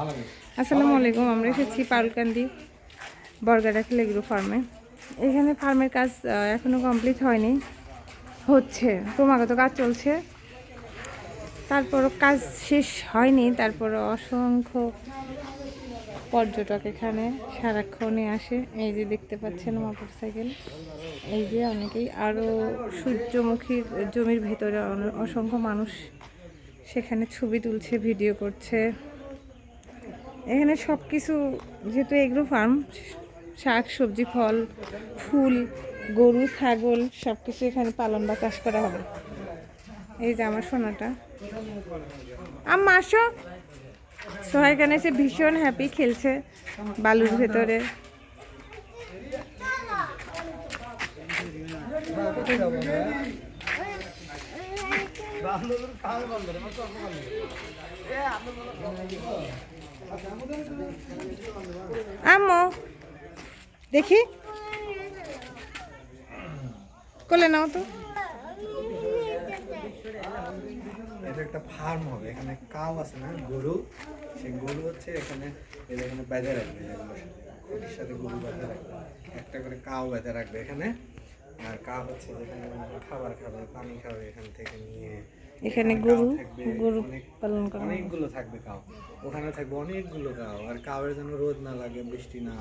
আসসালামু আলাইকুম আমরা এসেছি পারুলকান্দি বর্গাডা খিলেগ্রু ফার্মে এখানে ফার্মের কাজ আহ, এখনও কমপ্লিট হয়নি। হচ্ছে ক্রমাগত কাজ চলছে। তারপরও কাজ শেষ হয়নি তারপর অসংখ্য পর্যটক এখানে সারাক্ষণে আসে। এই যে দেখতে পাচ্ছেন মোটর সাইকেল এই যে অনেকেই আরও সূর্যমুখীর জমির ভেতরে অসংখ্য মানুষ সেখানে ছবি তুলছে ভিডিও করছে। এখানে সব কিছু যেহেতু এগ্রো ফার্ম, শাক, সবজি, ফল, ফুল, গরু, ছাগল সব কিছু এখানে পালন বা চাষ করা হবে। এই যে আমার সোনাটা। আম্মা, আসো। সোহা এখানে এসে ভীষণ হ্যাপি খেলছে বালুর ভেতরে। আম্মু, দেখি। কোলে নাও তো। এটা একটা ফার্ম হবে, এখানে কাউ আছে না, গরু। সেই গরু হচ্ছে এখানে এখানে বেঁধে রাখবে। সাথে গরু বেঁধে রাখবে, একটা করে কাউ বেঁধে রাখবে এখানে। আর কাউ হচ্ছে যেখানে খাবার খাবে পানি খাবে এখান থেকে নিয়ে। এখানে গরু গরু পালন করা অনেকগুলো থাকবে কাউ। ওখানে থাকবে অনেকগুলো কাউ। আর কাউয়ের যেন রোদ না লাগে বৃষ্টি না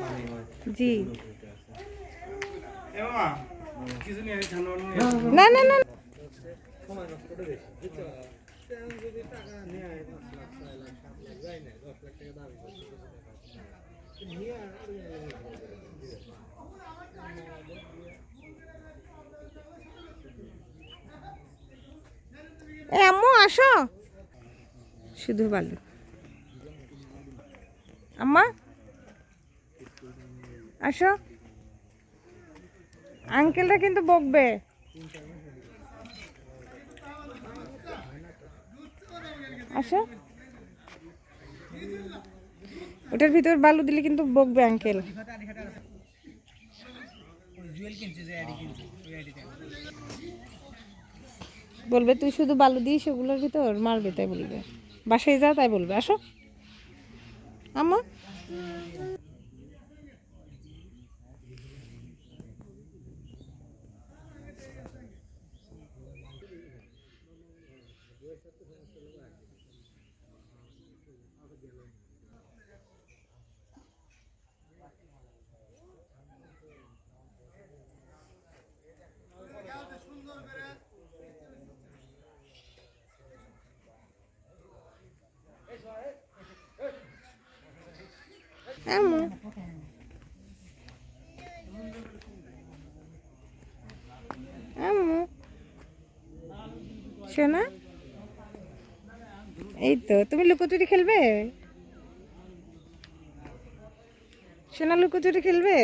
পানি হয় জি। না না না নেয় এ আম্মু, আসো। শুধু বালু। আম্মা, আসো। আঙ্কেলটা কিন্তু বকবে। আসো। ওটার ভিতর বালু দিলে কিন্তু বকবে আঙ্কেল। বলবে, তুই শুধু বালু দিস সেগুলোর ভিতর মারবে, তাই বলবে। বাসায় যা, তাই বলবে। আসো। আম্মা। আম্মু আম্মু শোনা এই তো তুমি লুকোচুরি খেলবে? সোনা লুকোচুরি খেলবে?